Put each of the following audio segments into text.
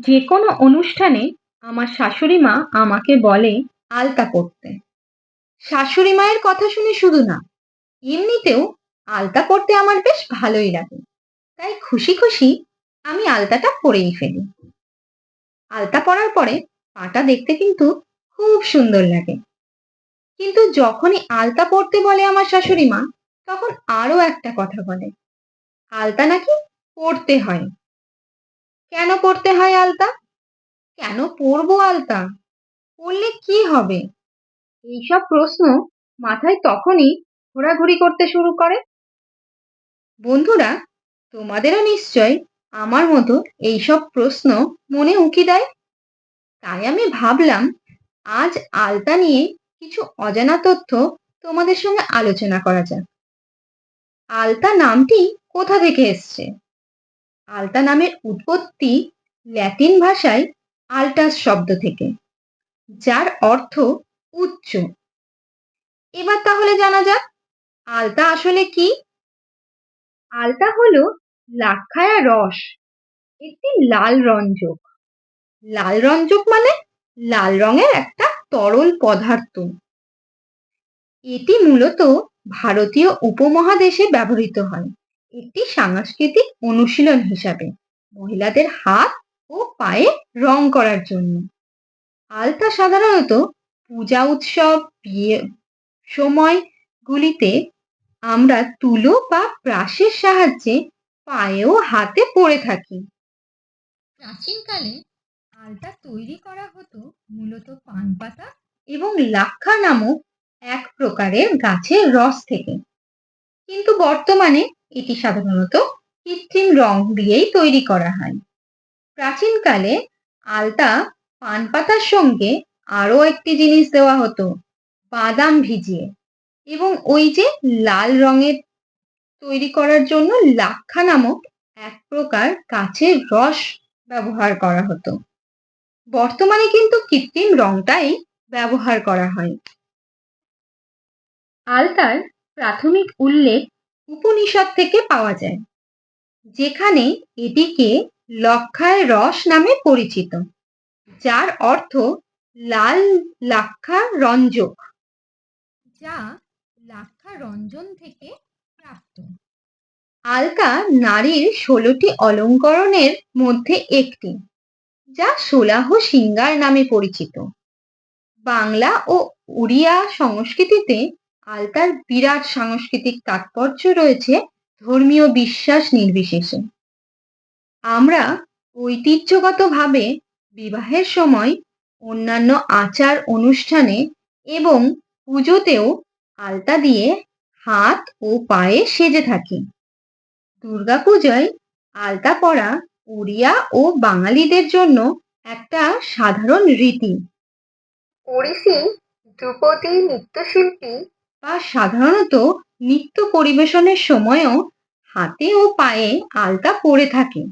যে কোনো অনুষ্ঠানে আমার শাশুড়ি মা আমাকে বলে আলতা পরতে শাশুড়ি মায়ের কথা শুনে শুধু না, এমনিতেও আলতা পরতে আমার বেশ ভালোই লাগে। তাই খুশি খুশি আমি আলতাটা পরেই ফেলি। আলতা পরার পরে পাটা দেখতে কিন্তু খুব সুন্দর লাগে। কিন্তু যখনই আলতা পরতে বলে আমার শাশুড়ি মা, তখন আরও একটা কথা বলে। আলতা নাকি পরতে হয়। কেন পরতে হয় আলতা? কেন পরবো আলতা? পরলে কি হবে? এইসব প্রশ্ন মাথায় তখনই ঘোরাঘুরি করতে শুরু করে। বন্ধুরা, তোমাদেরও নিশ্চয় আমার মতো এইসব প্রশ্ন মনে উঁকি দেয়? তাই আমি ভাবলাম, আজ আলতা নিয়ে কিছু অজানা তথ্য তোমাদের সঙ্গে আলোচনা করা যাক। আলতা নামটি কোথা থেকে এসছে? আলতা নামের উৎপত্তি ল্যাটিন ভাষায় আল্টাস শব্দ থেকে, যার অর্থ উচ্চ। এবার তাহলে জানা যাক, আলতা আসলে কি? আলতা হলো লাক্ষায়া রস, একটি লাল রঞ্জক। লাল রঞ্জক মানে লাল রঙের একটা তরল পদার্থ। এটি মূলত ভারতীয় উপমহাদেশে ব্যবহৃত হয়। একটি সাংস্কৃতিক অনুশীলন হিসাবে মহিলাদের হাত ও পায়ে রং করার জন্য। আলতা সাধারণত পূজা উৎসব, বিয়ে সময়গুলিতে আমরা তুলো বা ব্রাশের সাহায্যে পায়ে ও হাতে পরে থাকি। প্রাচীনকালে আলতা তৈরি করা হতো মূলত পান পাতা এবং লাক্ষা নামক এক প্রকারের গাছের রস থেকে। কিন্তু বর্তমানে এটি সাধারণত কৃত্রিম রং দিয়েই তৈরি করা হয়। প্রাচীনকালে আলতা পান পাতার সঙ্গে আরও একটি জিনিস দেওয়া হতো, বাদাম ভিজিয়ে। এবং ওই যে লাল রঙের তৈরি করার জন্য লাক্ষা নামক এক প্রকার গাছের রস ব্যবহার করা হতো। বর্তমানে কিন্তু কৃত্রিম রংটাই ব্যবহার করা হয়। আলতার প্রাথমিক উল্লেখ উপনিষদ থেকে পাওয়া যায়, যেখানে এটিকে লক্ষায় রস নামে পরিচিত, যার অর্থ লাল লাক্ষা রঞ্জক, যা লাক্ষা রঞ্জন থেকে প্রাপ্ত। আলকা নারীর ষোলোটি অলঙ্করণের মধ্যে একটি, যা সোলাহ সিঙ্গার নামে পরিচিত। বাংলা ও উড়িয়া সংস্কৃতিতে আলতার বিরাট সাংস্কৃতিক তাৎপর্য রয়েছে ধর্মীয় বিশ্বাস নির্বিশেষে। আমরা ঐতিহ্যগতভাবে বিবাহের সময় অন্যান্য আচার অনুষ্ঠানে এবং পুজোতেও আলতা দিয়ে হাত ও পায়ে সেজে থাকি। দুর্গাপূজায় আলতা পরা উড়িয়া ও বাঙালিদের জন্য একটা সাধারণ রীতি। ওড়িশি ধ্রুপদী নৃত্যশিল্পী বা সাধারণত নৃত্য পরিবেশনের সময়ও হাতে ও পায়ে আলতা পরে থাকে।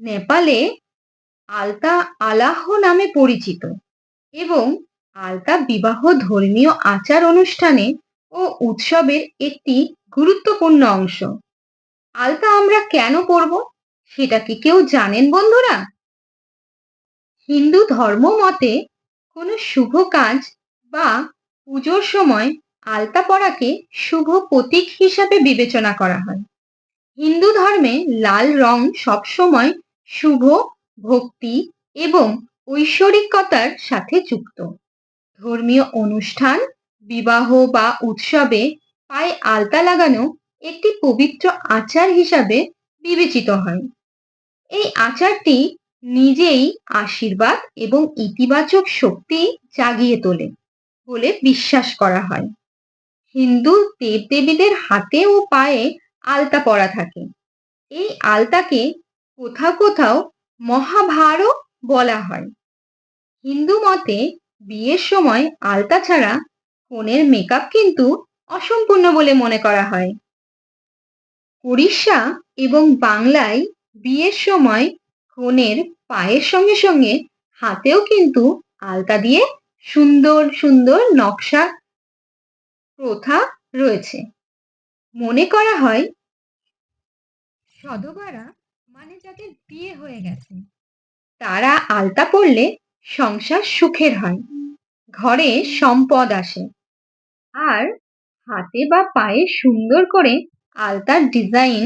নেপালে আলতা আলাহ নামে পরিচিত এবং আলতা বিবাহ ধর্মীয় আচার অনুষ্ঠানে ও উৎসবের একটি গুরুত্বপূর্ণ অংশ। আলতা আমরা কেন পরব সেটা কি কেউ জানেন বন্ধুরা? হিন্দু ধর্ম মতে কোনো শুভ কাজ বা পুজোর সময় আলতা পরাকে শুভ প্রতীক হিসাবে বিবেচনা করা হয়। হিন্দু ধর্মে লাল রং সবসময় শুভ, ভক্তি এবং ঐশ্বরিকতার সাথে যুক্ত। ধর্মীয় অনুষ্ঠান, বিবাহ বা উৎসবে পায়ে আলতা লাগানো একটি পবিত্র আচার হিসাবে বিবেচিত হয়। এই আচারটি নিজেই আশীর্বাদ এবং ইতিবাচক শক্তি জাগিয়ে তোলে বলে বিশ্বাস করা হয়। হিন্দু দেবদেবীদের হাতে ও পায়ে আলতা পরা থাকে। এই আলতাকে কোথাও কোথাও মহাভারও বলা হয়। হিন্দু মতে বিয়ের সময় আলতা ছাড়া কনের মেকআপ কিন্তু অসম্পূর্ণ বলে মনে করা হয়। উড়িষ্যা এবং বাংলায় বিয়ের সময় কনের পায়ের সঙ্গে সঙ্গে হাতেও কিন্তু আলতা দিয়ে সুন্দর সুন্দর নকশা প্রথা রয়েছে। মনে করা হয় সদবারা মানে যাদের বিয়ে হয়ে গেছে। তারা আলতা পরলে সংসার সুখের হয়। ঘরে সম্পদ আসে। আর হাতে বা পায়ে সুন্দর করে আলতার ডিজাইন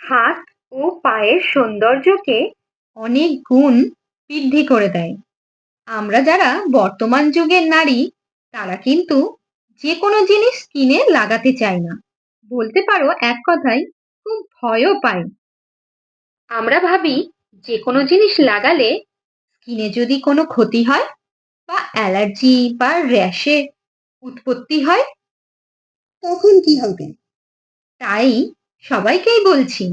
হাত ও পায়ের সৌন্দর্যকে অনেক গুণ বৃদ্ধি করে দেয়। আমরা যারা বর্তমান যুগের নারী, তারা কিন্তু যে কোনো জিনিস কিনে লাগাতে চাই না। বলতে পারো এক কথায় খুব ভয়ও পাই। আমরা ভাবি যে কোনো জিনিস লাগালে স্কিনে যদি কোনো ক্ষতি হয় বা অ্যালার্জি বা র্যাশে উৎপত্তি হয় তখন কি হবে? তাই সবাইকেই বলছি।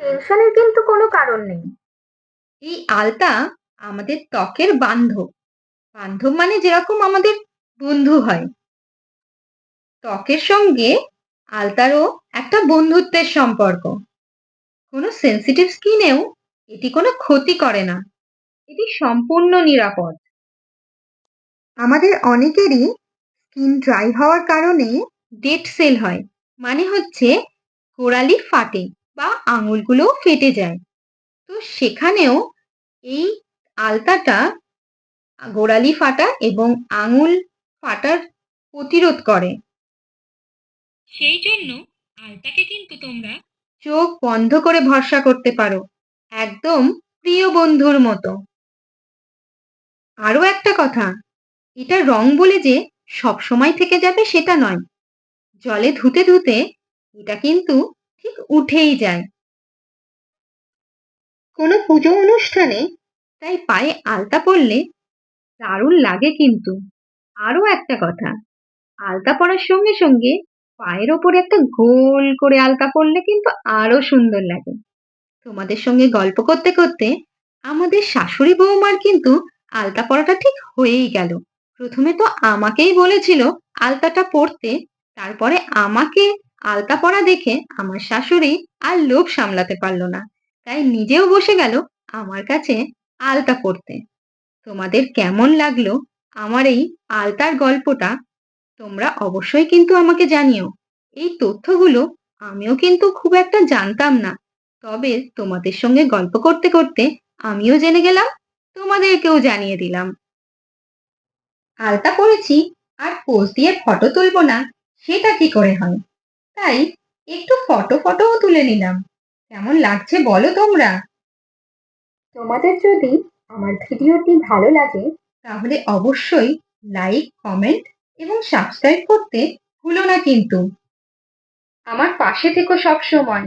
টেনশনের কিন্তু কোনো কারণ নেই। এই আলতা আমাদের ত্বকের বান্ধব। বান্ধব মানে যেরকম আমাদের বন্ধু হয়। ত্বকের সঙ্গে আলতারও একটা বন্ধুত্বের সম্পর্ক। কোনো সেন্সিটিভ স্কিনেও এটি কোনো ক্ষতি করে না। এটি সম্পূর্ণ নিরাপদ। আমাদের অনেকেরই স্কিন ড্রাই হওয়ার কারণে ডেড সেল হয় মানে হচ্ছে গোড়ালি ফাটে বা আঙুলগুলোও ফেটে যায়। তো সেখানেও এই আলতাটা গোড়ালি ফাটা এবং আঙুল ফাটার প্রতিরোধ করে। সেই জন্য আলতাকে কিন্তু তোমরা চোখ বন্ধ করে ভরসা করতে পারো একদম প্রিয় বন্ধুর মতো। আরও একটা কথা এটা রং বলে যে সব সময় থেকে যাবে সেটা নয়। জলে ধুতে ধুতে এটা কিন্তু ঠিক উঠেই যায়। কোনো পুজো অনুষ্ঠানে তাই পায়ে আলতা পরলে দারুণ লাগে কিন্তু। আরও একটা কথা। আলতা পরার সঙ্গে সঙ্গে পায়ের ওপরে একটা গোল করে আলতা পরলে কিন্তু আরও সুন্দর লাগে। তোমাদের সঙ্গে গল্প করতে করতে আমাদের শাশুড়ি বৌমার কিন্তু আলতা পরাটা ঠিক হয়েই গেল। প্রথমে তো আমাকেই বলেছিল আলতাটা পরতে, তারপরে আমাকে আলতা পরা দেখে আমার শাশুড়ি আর লোভ সামলাতে পারল না। তাই নিজেও বসে গেল আমার কাছে আলতা পরতে। তোমাদের কেমন লাগল আমার এই আলতার গল্পটা তোমরা অবশ্যই কিন্তু আমাকে জানিও। এই তথ্যগুলো আমিও কিন্তু খুব একটা জানতাম না। তবে তোমাদের সঙ্গে গল্প করতে করতে আমিও জেনে গেলাম, তোমাদেরকেও জানিয়ে দিলাম। আলতা পরেছি আর পোজ দিয়ে ফটো তুলবো না, সেটা কি করে হয়? তাই একটু ফটো ফটোও তুলে নিলাম। কেমন লাগছে বলো তোমরা? তোমাদের যদি আমার ভিডিওটি ভালো লাগে তাহলে অবশ্যই লাইক কমেন্ট এবং সাবস্ক্রাইব করতে ভুলো না কিন্তু। আমার পাশে থেকো সব সময়